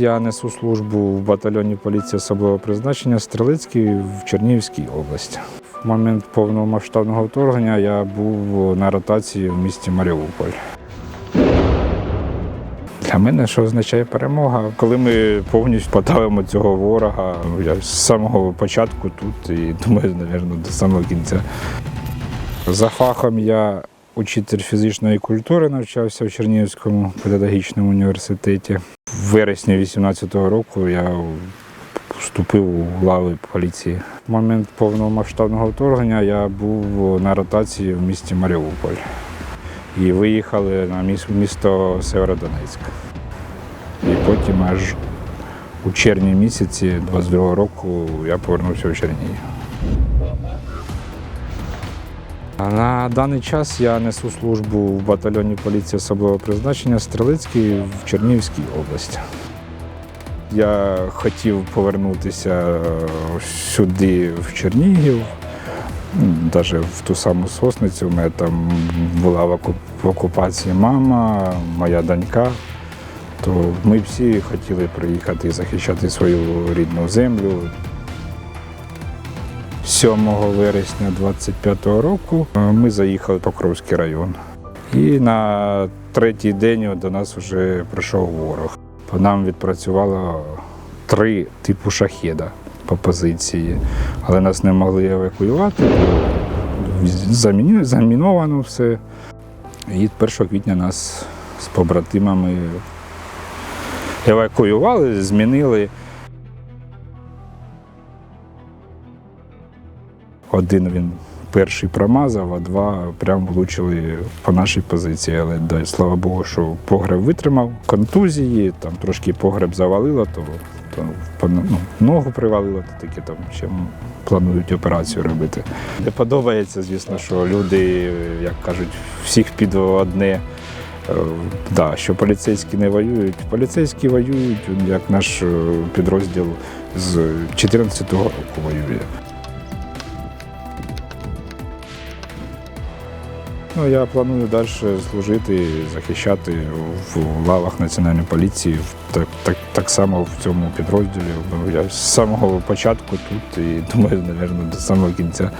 Я несу службу в батальйоні поліції особливого призначення Стрелецький в Чернігівській області. В момент повномасштабного вторгнення я був на ротації в місті Маріуполь. Для мене що означає перемога? Коли ми повністю подавимо цього ворога, я з самого початку тут і думаю, мабуть, до самого кінця. За фахом я учитель фізичної культури, навчався в Чернігівському педагогічному університеті. Вересні 2018 року я вступив у лави поліції. В момент повномасштабного вторгнення я був на ротації в місті Маріуполь і виїхали на міс- місто Северодонецьк. І потім аж у червні місяці 22 року я повернувся в Чернігів. На даний час я несу службу в батальйоні поліції особливого призначення Стрелецький в Чернігівській області. Я хотів повернутися е, сюди, в Чернігів, навіть в ту саму сосницю. У мене там була в окупації мама, моя донька. То ми всі хотіли приїхати і захищати свою рідну землю. 7 вересня 25-го року е, ми заїхали в Покровський район. І на третій день до нас вже прийшов ворог. По нам відпрацювало три типу шахеда по позиції, але нас не могли евакуювати, заміновано все. І 1 квітня нас з побратимами евакуювали, змінили. Один він перший промазав, а два прям влучили по нашій позиції. Але дай слава Богу, що погреб витримав контузії, там трошки погреб завалило, то, то ну, ногу привалило, то таке там ще планують операцію робити. Не подобається, звісно, що люди, як кажуть, всіх під одне. Е, Да, що поліцейські не воюють. Поліцейські воюють, як наш е, підрозділ з 14-го року воює. Ну, я планую далі служити, захищати в лавах національної поліції, так, так, так само в цьому підрозділі. Ну, Я з самого початку тут і думаю, мабуть, до самого кінця.